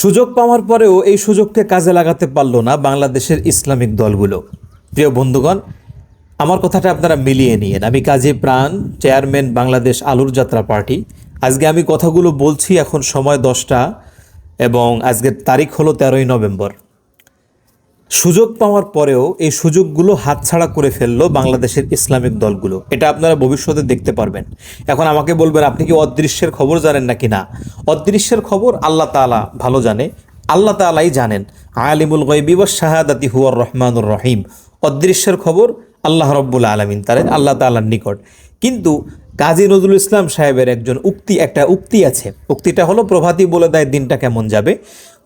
সুযোগ পাওয়ার পরেও এই সুযোগকে কাজে লাগাতে পারল না বাংলাদেশের ইসলামিক দলগুলো। প্রিয় বন্ধুগণ, আমার কথাটা আপনারা মিলিয়ে নিয়েন। আমি কাজী প্রাণ, চেয়ারম্যান বাংলাদেশ আলুর যাত্রা পার্টি। আজকে আমি কথাগুলো বলছি এখন সময় দশটা এবং আজকের তারিখ হলো তেরোই নভেম্বর। সুযোগ পাওয়ার পরেও এই সুযোগগুলো হাতছাড়া করে ফেলল বাংলাদেশের ইসলামিক দলগুলো। এটা আপনারা ভবিষ্যতে দেখতে পারবেন। এখন আমাকে বলবেন, আপনি কি অদৃশ্যের খবর জানেন নাকি না? অদৃশ্যের খবর আল্লাহ তাআলা ভালো জানে, আল্লাহ তাআলাই জানেন। আলিমুল গৈবি ও শাহাদাতি হুয়ার রহমানুর রহিম। অদৃশ্যের খবর আল্লাহ রব্বুল আলমিন, তার আল্লাহ তাআলার নিকট। কিন্তু কাজী নজরুল ইসলাম সাহেবের একজন উক্তি, একটা উক্তি আছে। উক্তিটা হলো, প্রভাতী বলে দেয় দিনটা কেমন যাবে?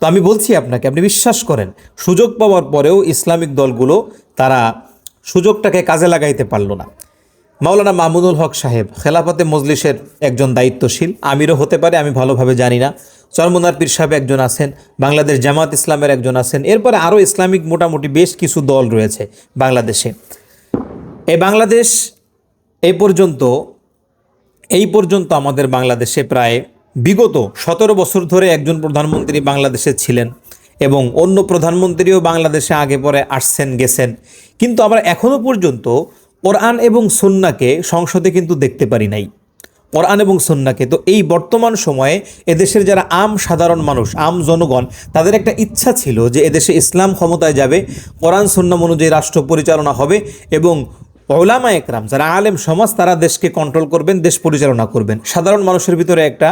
তো আমি বলছি আপনাকে, আপনি বিশ্বাস করেন, সুযোগ পাওয়ার পরেও ইসলামিক দলগুলো তারা সুযোগটাকে কাজে লাগাইতে পারল না। মাওলানা মামুনুল হক সাহেব, খেলাফতে মজলিসের একজন দায়িত্বশীল, আমিরও হতে পারে, আমি ভালোভাবে জানি না। চরমুনার পীর সাহেব একজন আছেন, বাংলাদেশ জামাত ইসলামের একজন আছেন, এরপরে আরও ইসলামিক মোটামুটি বেশ কিছু দল রয়েছে বাংলাদেশে। এই বাংলাদেশ এই পর্যন্ত এই পর্যন্ত আমাদের বাংলাদেশে প্রায় বিগত সতেরো বছর ধরে একজন প্রধানমন্ত্রী বাংলাদেশে ছিলেন এবং অন্য প্রধানমন্ত্রীও বাংলাদেশে আগে পরে আসছেন, গেছেন। কিন্তু আমরা এখনও পর্যন্ত কোরআন এবং সন্নাকে সংসদে কিন্তু দেখতে পারি নাই। কোরআন এবং সন্নাকে। তো এই বর্তমান সময়ে এদেশের যারা আম সাধারণ মানুষ, আম জনগণ, তাদের একটা ইচ্ছা ছিল যে এদেশে ইসলাম ক্ষমতায় যাবে, কোরআন সন্ন্যাম অনুযায়ী রাষ্ট্র পরিচালনা হবে এবং ওলামা একরাম, যারা আলেম সমাজ, তারা দেশকে কন্ট্রোল করবেন, দেশ পরিচালনা করবেন। সাধারণ মানুষের ভিতরে একটা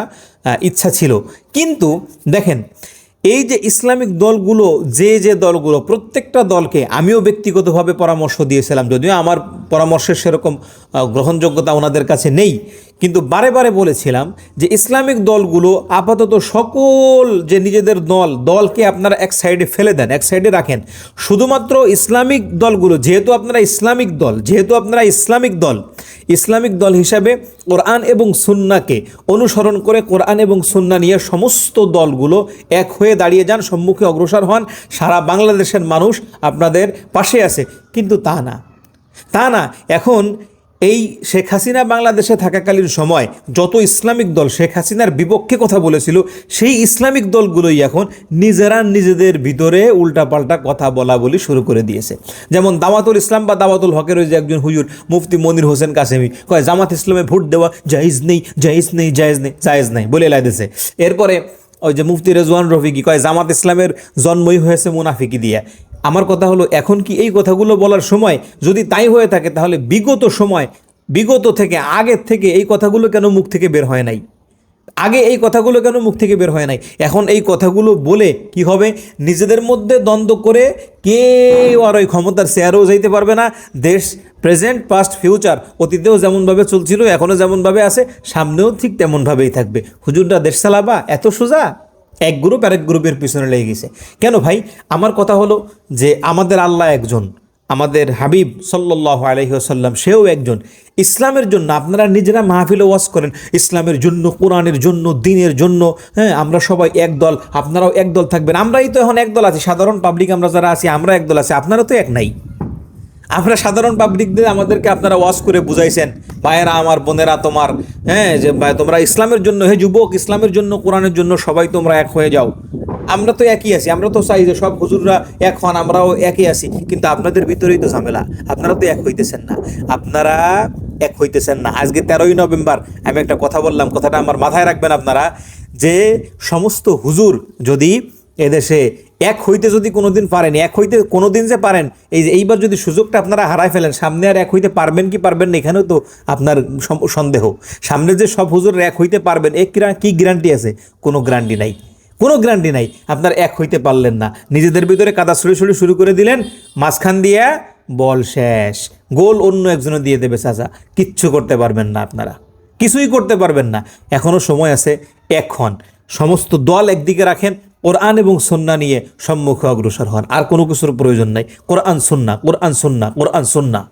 ইচ্ছা ছিল। কিন্তু দেখেন, এই যে ইসলামিক দলগুলো, যে যে দলগুলো, প্রত্যেকটা দলকে আমিও ব্যক্তিগতভাবে পরামর্শ দিয়েছিলাম, যদিও আমার পরামর্শের সেরকম গ্রহণযোগ্যতা ওনাদের কাছে নেই। কিন্তু বারে বারে বলেছিলাম যে ইসলামিক দলগুলো আপাতত সকল যে নিজেদের দল, দলকে আপনারা এক সাইডে ফেলে দেন, এক সাইডে রাখেন। শুধুমাত্র ইসলামিক দলগুলো, যেহেতু আপনারা ইসলামিক দল, যেহেতু আপনারা ইসলামিক দল ইসলামিক দল হিসাবে কোরআন এবং সুন্নাকে অনুসরণ করে কোরআন এবং সুন্না নিয়ে সমস্ত দলগুলো এক হয়ে দাঁড়িয়ে যান, সম্মুখে অগ্রসর হন। সারা বাংলাদেশের মানুষ আপনাদের পাশে আছে। কিন্তু তা না। তা না। এখন এই শেখ হাসিনা বাংলাদেশে থাকাকালীন সময় যত ইসলামিক দল শেখ হাসিনার বিপক্ষে কথা বলেছিল, সেই ইসলামিক দলগুলোই এখন নিজেরা নিজেদের ভিতরে উল্টাপাল্টা কথা বলা বলি শুরু করে দিয়েছে। যেমন দাওয়াতুল ইসলাম বা দাওয়াতুল হকের ওই যে একজন হুজুর মুফতি মনির হোসেন কাসেমি, কয়, জামাত ইসলামে ভোট দেওয়া জায়েজ নেই জায়েজ নেই জায়েজ নেই জায়েজ নেই বলে এলাই দিয়েছে। এরপরে ওই যে মুফতি রেজওয়ান রফিকি কয়, জামাত ইসলামের জন্মই হয়েছে মুনাফিকি দিয়ে। আমার কথা হলো, এখন কি এই কথাগুলো বলার সময়, যদি তাই হয়ে থাকে, তাহলে বিগত সময়, বিগত থেকে, আগের থেকে এই কথাগুলো কেন মুখ থেকে বের হয় নাই? আগে এই কথাগুলো কেন মুখ থেকে বের হয় নাই? এখন এই কথাগুলো বলে কি হবে? নিজেদের মধ্যে দ্বন্দ্ব করে কেউ আর ওই ক্ষমতার শেয়ারও যাইতে পারবে না। দেশ প্রেজেন্ট পাস্ট ফিউচার অতীতেও যেমনভাবে চলছিল, এখনও যেমনভাবে আছে, সামনেও ঠিক তেমনভাবেই থাকবে। হুজুরটা দেশ চালাবা, এত সোজা? এক গ্রুপ আরেক গ্রুপের পিছনে লেগে গেছে। কেন ভাই? আমার কথা হলো যে আমাদের আল্লাহ একজন। আমাদের হাবিব সাল্লাহ আলহিহাসাল্লাম সেও একজন। ইসলামের জন্য আপনারা নিজেরা মাহফিলে ওয়াজ করেন। ইসলামের জন্য, কোরআনের জন্য, দিনের জন্য হ্যাঁ আমরা সবাই এক দল আপনারাও এক দল থাকবেন। আমরাই তো এখন এক দল আছি, সাধারণ পাবলিক আমরা যারা আছি, আমরা এক দল আছি, আপনারা তো এক নাই। আমরা সাধারণ পাবলিকদের আমাদেরকে আপনারা ওয়াজ করে বুঝাইছেন, ভাইয়েরা, আমার বোনেরা তোমার হ্যাঁ যে তোমরা ইসলামের জন্য, হে যুবক, ইসলামের জন্য, কোরআনের জন্য সবাই তোমরা এক হয়ে যাও। আমরা তো একই আছি, আমরা তো চাই যে সব হুজুররা এক হন, আমরাও একই আছি, কিন্তু আপনাদের ভিতরেই তো ঝামেলা। আপনারা তো এক হইতেছেন না। আপনারা এক হইতেছেন না। আজকে তেরোই নভেম্বর, আমি একটা কথা বললাম, কথাটা আমার মাথায় রাখবেন আপনারা, যে সমস্ত হুজুর যদি এদেশে এক হইতে যদি কোনোদিন পারেন, এক হইতে কোনোদিন যে পারেন, এই যে এইবার যদি সুযোগটা আপনারা হারায় ফেলেন, সামনে আর এক হইতে পারবেন কি পারবেন না, এখানেও তো আপনার সন্দেহ। সামনে যে সব হুজুর এক হইতে পারবেন এক কি গ্যারান্টি আছে? কোনো গ্যারান্টি নাই। কোনো গ্যারান্টি নাই। আপনার এক হইতে পারলেন না। নিজেদের ভিতরে কাদা সরি সরি শুরু করে দিলেন, মাঝখান দিয়া বল শেষ। গোল অন্য একজনে দিয়ে দেবে চাচা কিচ্ছু করতে পারবেন না আপনারা। কিছুই করতে পারবেন না। এখনও সময় আছে, এখন। সমস্ত দল একদিকে রাখেন, কোরআন এবং সন্না নিয়ে সম্মুখে অগ্রসর হন। আর কোনো কিছুর প্রয়োজন নাই। কোরআন সন্না কোরআন সন্না কোরআন সন্না